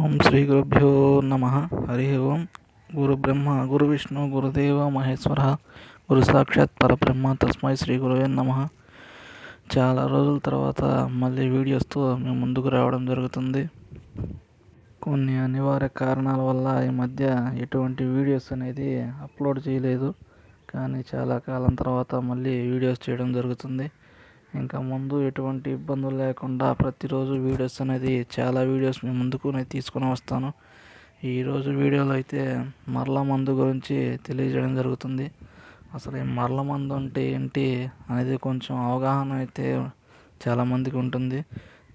ఓం శ్రీ గురుభ్యో నమ. హరి ఓం. గురు బ్రహ్మ గురు విష్ణు గురుదేవ మహేశ్వర గురు సాక్షాత్ పరబ్రహ్మ తస్మై శ్రీ గురువే నమ. చాలా రోజుల తర్వాత మళ్ళీ వీడియోస్తో మేము ముందుకు రావడం జరుగుతుంది. కొన్ని అనివార్య కారణాల వల్ల ఈ మధ్య ఎటువంటి వీడియోస్ అనేది అప్లోడ్ చేయలేదు. కానీ చాలా కాలం తర్వాత మళ్ళీ వీడియోస్ చేయడం జరుగుతుంది. ఇంకా ముందు ఎటువంటి ఇబ్బందులు లేకుండా ప్రతిరోజు వీడియోస్ అనేది చాలా వీడియోస్ మీ ముందుకు నేను తీసుకొని వస్తాను. ఈరోజు వీడియోలో అయితే మరల మందు గురించి తెలియజేయడం జరుగుతుంది. అసలు ఈ మరల మందు అంటే ఏంటి అనేది కొంచెం అవగాహన అయితే చాలామందికి ఉంటుంది.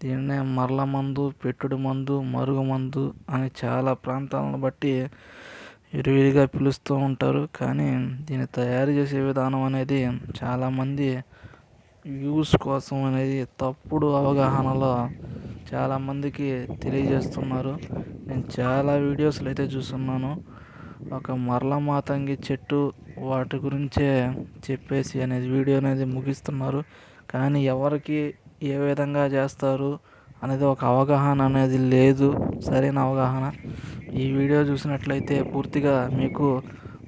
దీన్నే మరల మందు పెట్టుడు మందు మరుగు మందు అని చాలా ప్రాంతాలను బట్టి విరివిరిగా పిలుస్తూ ఉంటారు. కానీ దీన్ని తయారు చేసే విధానం అనేది చాలామంది వ్యూస్ కోసం అనేది తప్పుడు అవగాహనలో చాలామందికి తెలియజేస్తున్నారు. నేను చాలా వీడియోస్లు అయితే చూస్తున్నాను. ఒక మరల మాతంగి చెట్టు వాటి గురించే చెప్పేసి అనేది వీడియో అనేది ముగిస్తున్నారు. కానీ ఎవరికి ఏ విధంగా చేస్తారు అనేది ఒక అవగాహన అనేది లేదు. సరైన అవగాహన. ఈ వీడియో చూసినట్లయితే పూర్తిగా మీకు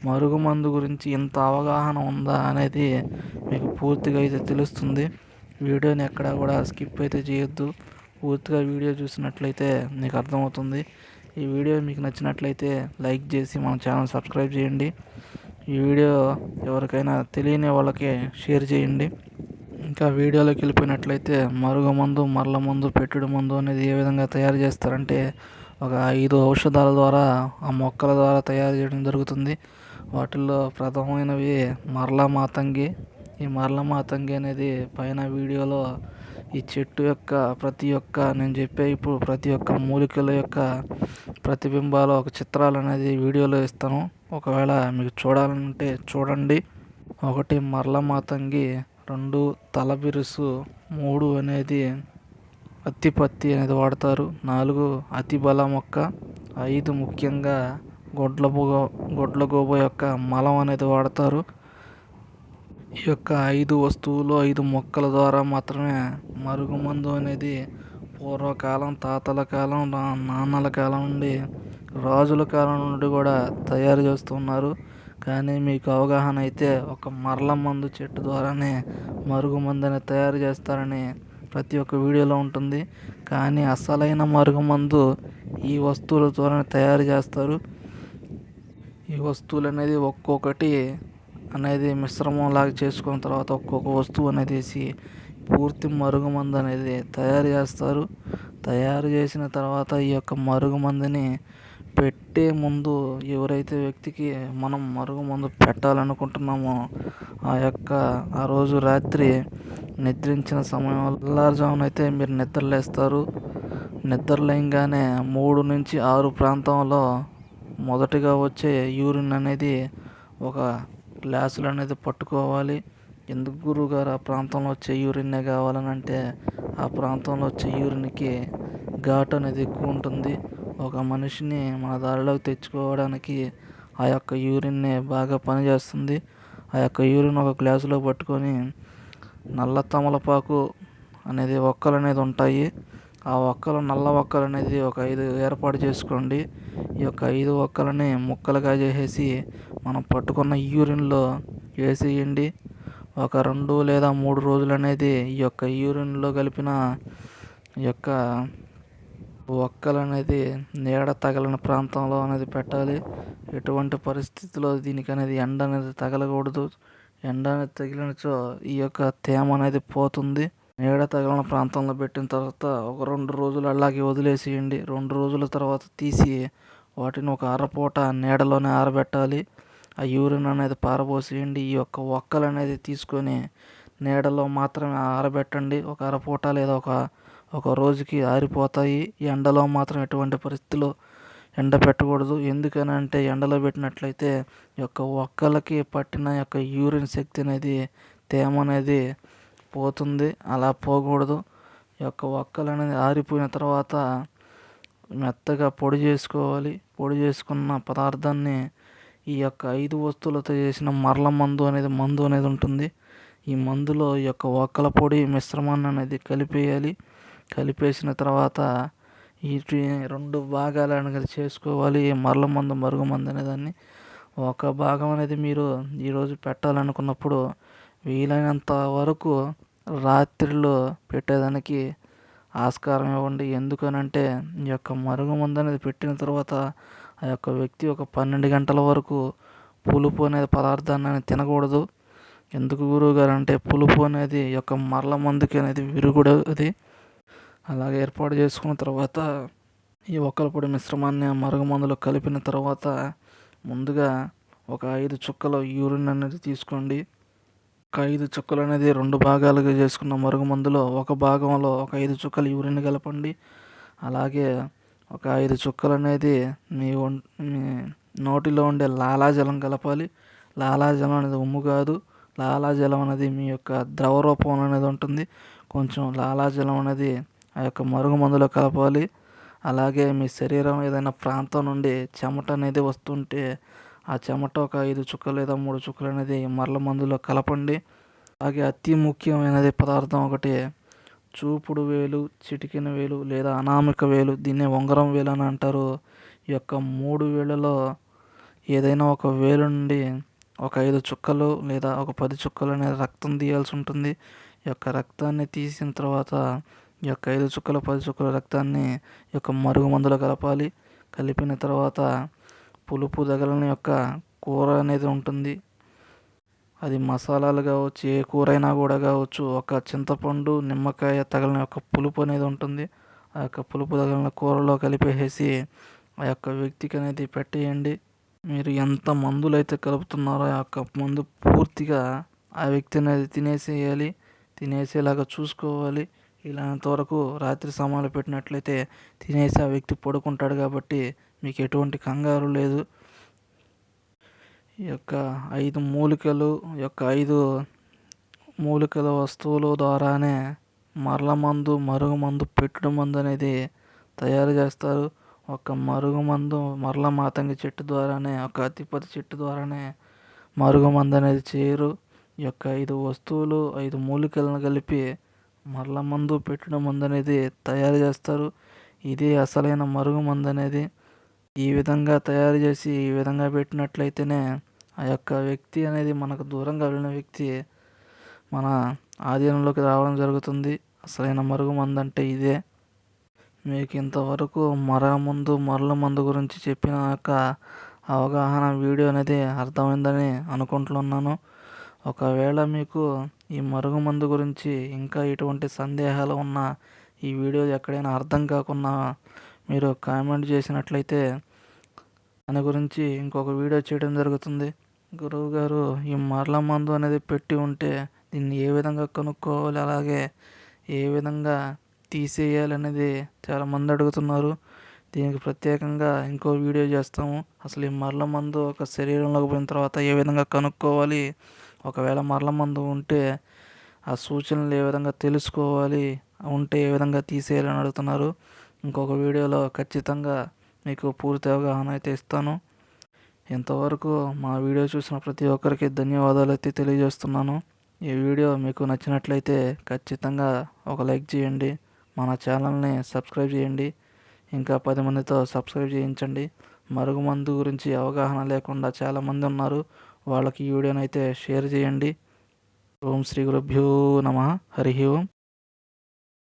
మరుగుమందు గురించి ఇంత అవగాహన ఉందా అనేది మీకు పూర్తిగా అయితే తెలుస్తుంది. వీడియోని ఎక్కడా కూడా స్కిప్ అయితే చేయొద్దు. పూర్తిగా వీడియో చూసినట్లయితే మీకు అర్థమవుతుంది. ఈ వీడియో మీకు నచ్చినట్లయితే లైక్ చేసి మన ఛానల్ సబ్స్క్రైబ్ చేయండి. ఈ వీడియో ఎవరికైనా తెలియని వాళ్ళకి షేర్ చేయండి. ఇంకా వీడియోలోకి వెళ్ళిపోయినట్లయితే మరుగు మందు మరల మందు పెట్టుడు మందు అనేది ఏ విధంగా తయారు చేస్తారంటే ఒక ఐదు ఔషధాల ద్వారా ఆ మొక్కల ద్వారా తయారు చేయడం జరుగుతుంది. వాటిల్లో ప్రథమమైనవి మరల మాతంగి ఈ మరల మాతంగి అనేది పైన వీడియోలో ఈ చెట్టు యొక్క ప్రతి ఒక్క నేను చెప్పే ఇప్పుడు ప్రతి ఒక్క మూలికల యొక్క ప్రతిబింబాలు ఒక చిత్రాలు అనేది వీడియోలో ఇస్తాను. ఒకవేళ మీకు చూడాలంటే చూడండి. ఒకటి మరల మాతంగి రెండు తలబిరుసు మూడు అనేది అత్తిపత్తి అనేది వాడతారు. నాలుగు అతి బల మొక్క ఐదు ముఖ్యంగా గొడ్ల గొడ్ల గోబ యొక్క మలం అనేది వాడతారు. ఈ యొక్క ఐదు వస్తువులు ఐదు మొక్కల ద్వారా మాత్రమే మరుగుమందు అనేది పూర్వకాలం తాతల కాలం నాన్నల కాలం నుండి రాజుల కాలం నుండి కూడా తయారు చేస్తున్నారు. కానీ మీకు అవగాహన అయితే ఒక మరల మందు చెట్టు ద్వారానే మరుగుమందుని తయారు చేస్తారని ప్రతి ఒక్క వీడియోలో ఉంటుంది. కానీ అసలైన మరుగుమందు ఈ వస్తువుల ద్వారా తయారు చేస్తారు. ఈ వస్తువులు అనేది ఒక్కొక్కటి అనేది మిశ్రమం లాగా చేసుకున్న తర్వాత ఒక్కొక్క వస్తువు అనేది వేసి పూర్తి మరుగుమందు అనేది తయారు చేస్తారు. తయారు చేసిన తర్వాత ఈ యొక్క మరుగుమందుని పెట్టే ముందు ఎవరైతే వ్యక్తికి మనం మరుగుమందు పెట్టాలనుకుంటున్నామో ఆ యొక్క ఆ రోజు రాత్రి నిద్రించిన సమయం తెల్లారుజామున అయితే మీరు నిద్రలేస్తారు. నిద్రలేయంగానే మూడు నుంచి ఆరు ప్రాంతంలో మొదటిగా వచ్చే యూరిన్ అనేది ఒక గ్లాసులు అనేది పట్టుకోవాలి. ఎందుకు గురువుగారు ఆ ప్రాంతంలో వచ్చే యూరిన్నే కావాలని అంటే ఆ ప్రాంతంలో వచ్చే యూరిన్కి ఘాటు అనేది ఎక్కువ ఉంటుంది. ఒక మనిషిని మన దారిలోకి తెచ్చుకోవడానికి ఆ యొక్క యూరిన్నే బాగా పనిచేస్తుంది. ఆ యొక్క యూరిన్ ఒక గ్లాసులో పట్టుకొని నల్ల తమలపాకు అనేది ఒక్కలు అనేది ఉంటాయి. ఆ ఒక్కలు నల్ల ఒక్కలు అనేది ఒక ఐదు ఏర్పాటు చేసుకోండి. ఈ యొక్క ఐదు ఒక్కలని ముక్కలుగా చేసేసి మనం పట్టుకున్న యూరిన్లో వేసేయండి. ఒక రెండు లేదా మూడు రోజులు అనేది ఈ యొక్క యూరిన్లో కలిపిన ఈ యొక్క ఒక్కలు అనేది నీడ తగలని ప్రాంతంలో అనేది పెట్టాలి. ఎటువంటి పరిస్థితిలో దీనికి అనేది ఎండ అనేది తగలకూడదు. ఎండ అనేది తగిలినచో ఈ యొక్క తేమ అనేది పోతుంది. నీడ తగిలిన ప్రాంతంలో పెట్టిన తర్వాత ఒక రెండు రోజులు అలాగే వదిలేసేయండి. రెండు రోజుల తర్వాత తీసి వాటిని ఒక అరపూట నీడలోనే ఆరబెట్టాలి. ఆ యూరిన్ అనేది పారబోసేయండి. ఈ యొక్క ఒక్కలు అనేది తీసుకొని నీడలో మాత్రమే ఆరబెట్టండి. ఒక అరపూట లేదా ఒక ఒక రోజుకి ఆరిపోతాయి. ఎండలో మాత్రం ఎటువంటి పరిస్థితుల్లో ఎండ పెట్టకూడదు. ఎందుకని అంటే ఎండలో పెట్టినట్లయితే ఈ యొక్క ఒక్కలకి పట్టిన యొక్క యూరిన్ శక్తి అనేది తేమ అనేది పోతుంది. అలా పోకూడదు. ఈ యొక్క వక్కలు అనేది ఆరిపోయిన తర్వాత మెత్తగా పొడి చేసుకోవాలి. పొడి చేసుకున్న పదార్థాన్ని ఈ యొక్క ఐదు వస్తువులతో చేసిన మరల మందు అనేది మందు అనేది ఉంటుంది. ఈ మందులో ఈ యొక్క వక్కల పొడి మిశ్రమాన్ని అనేది కలిపేయాలి. కలిపేసిన తర్వాత వీటి రెండు భాగాలు అనేది చేసుకోవాలి. మరల మందు మరుగు మందు అనేదాన్ని ఒక భాగం అనేది మీరు ఈరోజు పెట్టాలనుకున్నప్పుడు వీలైనంత వరకు రాత్రిలో పెట్టేదానికి ఆస్కారం ఇవ్వండి. ఎందుకనంటే ఈ యొక్క మరుగు మందు అనేది పెట్టిన తర్వాత ఆ యొక్క వ్యక్తి ఒక పన్నెండు గంటల వరకు పులుపు అనేది పదార్థాన్ని తినకూడదు. ఎందుకు గురువు గారు అంటే పులుపు అనేది యొక్క మరల మందుకి అనేది విరుగుడు అది అలాగే ఏర్పాటు చేసుకున్న తర్వాత ఈ ఒక్కల పొడి మిశ్రమాన్ని మరుగు మందులో కలిపిన తర్వాత ముందుగా ఒక ఐదు చుక్కల యూరిన్ అనేది తీసుకోండి. ఐదు చుక్కలు అనేది రెండు భాగాలుగా చేసుకున్న మరుగు మందులో ఒక భాగంలో ఒక ఐదు చుక్కలు యూరిన్ కలపండి. అలాగే ఒక ఐదు చుక్కలు అనేది మీ మీ నోటిలో ఉండే లాలాజలం కలపాలి. లాలాజలం అనేది ఉమ్ము కాదు. లాలాజలం అనేది మీ యొక్క ద్రవ రూపం అనేది ఉంటుంది. కొంచెం లాలాజలం అనేది ఆ యొక్క మరుగు మందులో కలపాలి. అలాగే మీ శరీరం ఏదైనా ప్రాంతం నుండి చెమట అనేది వస్తుంటే ఆ చెమట ఒక ఐదు చుక్కలు లేదా మూడు చుక్కలు అనేది మరల మందులో కలపండి. అలాగే అతి ముఖ్యమైనది పదార్థం ఒకటి చూపుడు వేలు చిటికిన వేలు లేదా అనామిక వేలు. దీన్ని ఉంగరం వేలు అని అంటారు. ఈ యొక్క మూడు వేలలో ఏదైనా ఒక వేలు నుండి ఒక ఐదు చుక్కలు లేదా ఒక పది చుక్కలు అనేది రక్తం తీయాల్సి ఉంటుంది. ఈ యొక్క రక్తాన్ని తీసిన తర్వాత ఈ యొక్క ఐదు చుక్కల పది చుక్కల రక్తాన్ని ఈ యొక్క మరుగు మందులో కలపాలి. కలిపిన తర్వాత పులుపు తగలని యొక్క కూర అనేది ఉంటుంది. అది మసాలాలు కావచ్చు ఏ కూర అయినా కూడా కావచ్చు ఒక చింతపండు నిమ్మకాయ తగలని యొక్క పులుపు అనేది ఉంటుంది. ఆ యొక్క పులుపు తగిలిన కూరలో కలిపేసి ఆ యొక్క వ్యక్తికి అనేది పెట్టేయండి. మీరు ఎంత మందులు అయితే కలుపుతున్నారో ఆ యొక్క మందు పూర్తిగా ఆ వ్యక్తి అనేది తినేసేయాలి తినేసేలాగా చూసుకోవాలి. ఇలాంతవరకు రాత్రి సమయంలో పెట్టినట్లయితే తినేసి ఆ వ్యక్తి పడుకుంటాడు కాబట్టి మీకు ఎటువంటి కంగారు లేదు. ఈ యొక్క ఐదు మూలికలు యొక్క ఐదు మూలికల వస్తువులు ద్వారానే మరల మందు మరుగు మందు పెట్టుడు మందు అనేది తయారు చేస్తారు. ఒక మరుగు మందు మరల మాతంగి చెట్టు ద్వారానే ఒక అతిపతి చెట్టు ద్వారానే మరుగు మందు అనేది చేయరు. ఈ యొక్క ఐదు వస్తువులు ఐదు మూలికలను కలిపి మరల మందు పెట్టడం మందు అనేది తయారు చేస్తారు. ఇది అసలైన మరుగు మందు అనేది. ఈ విధంగా తయారు చేసి ఈ విధంగా పెట్టినట్లయితేనే ఆ యొక్క వ్యక్తి అనేది మనకు దూరంగా వెళ్ళిన వ్యక్తి మన ఆధీనంలోకి రావడం జరుగుతుంది. అసలైన మరుగు అంటే ఇదే. మీకు ఇంతవరకు మర ముందు మరల మందు గురించి చెప్పిన యొక్క అవగాహన వీడియో అనేది అర్థమైందని అనుకుంటున్నాను. ఒకవేళ మీకు ఈ మరుగు మందు గురించి ఇంకా ఎటువంటి సందేహాలు ఉన్న ఈ వీడియో ఎక్కడైనా అర్థం కాకుండా మీరు కామెంట్ చేసినట్లయితే దాని గురించి ఇంకొక వీడియో చేయడం జరుగుతుంది. గురువు గారు ఈ మరల మందు అనేది పెట్టి ఉంటే దీన్ని ఏ విధంగా కనుక్కోవాలి? అలాగే ఏ విధంగా తీసేయాలి అనేది చాలామంది అడుగుతున్నారు. దీనికి ప్రత్యేకంగా ఇంకో వీడియో చేస్తాము. అసలు ఈ మరల మందు ఒక శరీరంలోకి పోయిన తర్వాత ఏ విధంగా కనుక్కోవాలి? ఒకవేళ మరల మందు ఉంటే ఆ సూచనలు ఏ విధంగా తెలుసుకోవాలి? ఉంటే ఏ విధంగా తీసేయాలని అడుగుతున్నారు. ఇంకొక వీడియోలో ఖచ్చితంగా మీకు పూర్తి అవగాహన అయితే ఇస్తాను. ఇంతవరకు మా వీడియో చూసిన ప్రతి ఒక్కరికి ధన్యవాదాలు అయితే తెలియజేస్తున్నాను. ఈ వీడియో మీకు నచ్చినట్లయితే ఖచ్చితంగా ఒక లైక్ చేయండి. మన ఛానల్ని సబ్స్క్రైబ్ చేయండి. ఇంకా పది మందితో సబ్స్క్రైబ్ చేయించండి. మరుగుమందు గురించి అవగాహన లేకుండా చాలామంది ఉన్నారు. వాళ్ళకి ఈ వీడియోనైతే షేర్ చేయండి. ఓం శ్రీ గురుభ్యో నమ. హరి ఓం.